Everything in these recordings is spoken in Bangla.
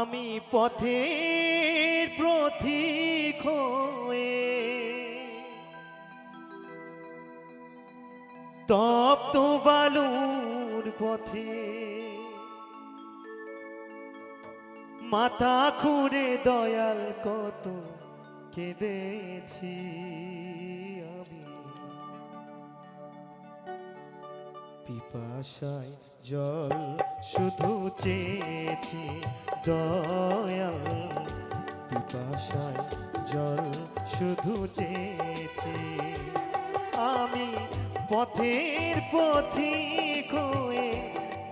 আমি পথের প্রতীক হয়ে তপ্ত বালুর পথে মাথা খুঁড়ে দয়াল কত কেঁদেছি। পিপাসায় জল শুধু চেয়েছি দয়াল। পিপাসায় জল শুধু চেয়েছি। আমি পথের পথিক হয়ে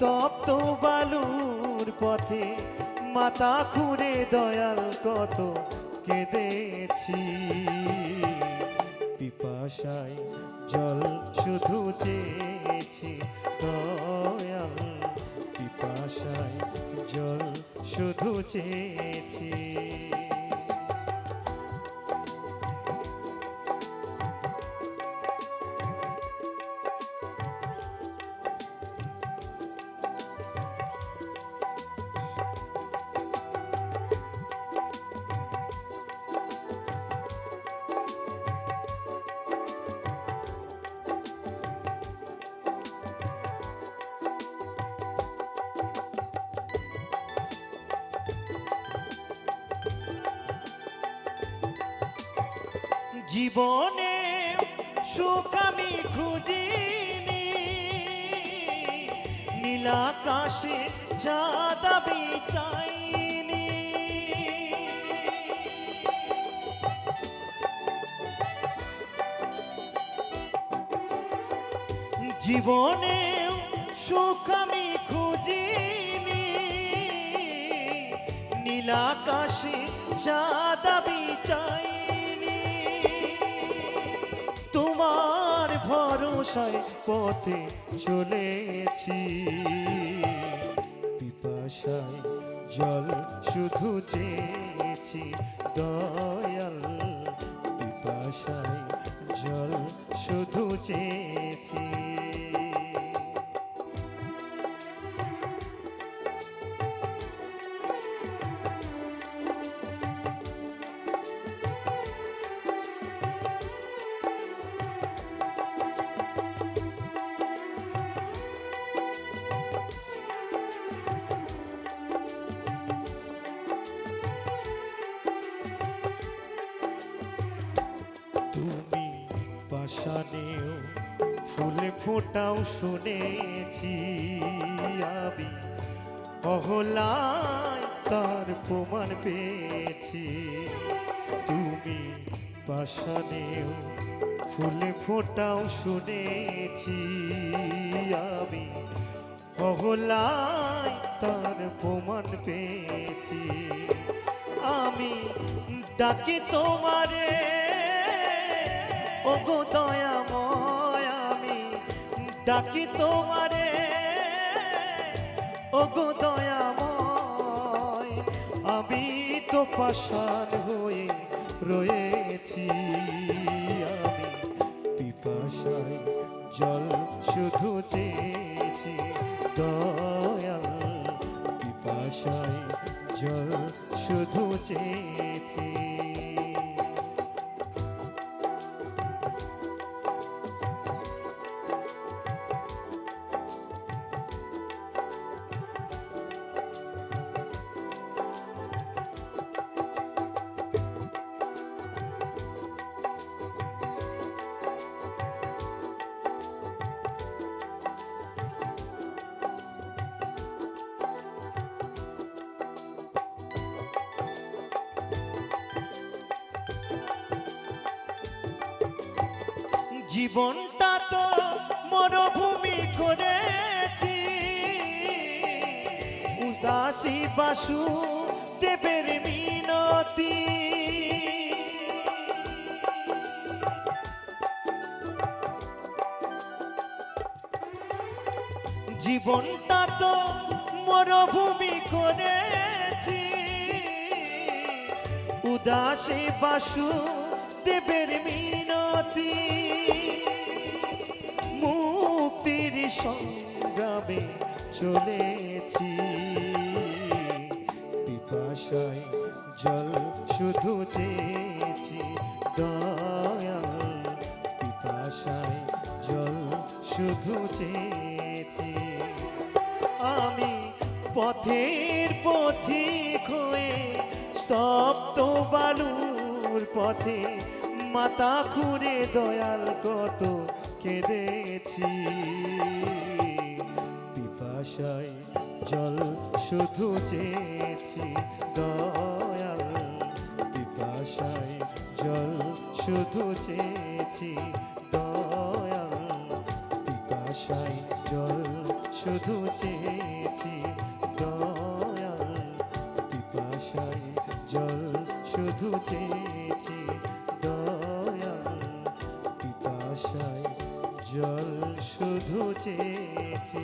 তপ্ত বালুর পথে মাথা খুঁড়ে দয়াল কত কেঁদেছি। পিপাসায় জল শুধু চেয়েছি চেয়েছি জীবনে সুখ আমি খুঁজিনি। নীলাকাশে আমি চাইনি। জীবনে সুখ আমি খুঁজিনি। নীলাকাশে আমি চাইনি। ভরসায় পথে চলেছি। পিপাসায় জল শুধু চেয়েছি দয়াল। পিপাশায় জল শুধু চেয়েছি। তুমি পাশানেও ফুলে ফোটাও শুনেছি আমি। অহলায় তার প্রমাণ পেয়েছি। তুমি পাশানেও ফুলে ফোটাও শুনেছি আমি। অহলায় তার প্রমাণ পেয়েছি। আমি ডাকি তোমারে ও গো দয়াময় আমি ডাকি তোমারে। ও গো দয়াময় আমি তো পাষাণ হয়ে রয়েছি আমি। পিপাসায় জল শুধু চেয়েছি দয়াল। পিপাসায় জল শুধু চেয়েছি। জীবনটা তো মরুভূমি করেছি। উদাসী বাসু দেবের মিনতি। জীবনটা তো মরুভূমি করেছি। উদাসী বাসু দেবের মিনতি। সংগ্রামে চলেছি। পিপা শুধু চেয়েছি দয়াল। পিপাসায় জল শুধু চেয়েছি। আমি পথের পথিক হয়ে স্তব্ধ বালুর পথে মাথা খুঁড়ে দয়াল কত কেঁদেছি। পিপাসায় জল শুধু চেয়েছি, দয়াল। পিপাসায় জল শুধু চেয়েছি, দয়াল। পিপাসায় জল শুধু চেয়েছি, দয়াল। পিপাসায় জল শুধু চেয়েছি জল শুধু চেয়েছি।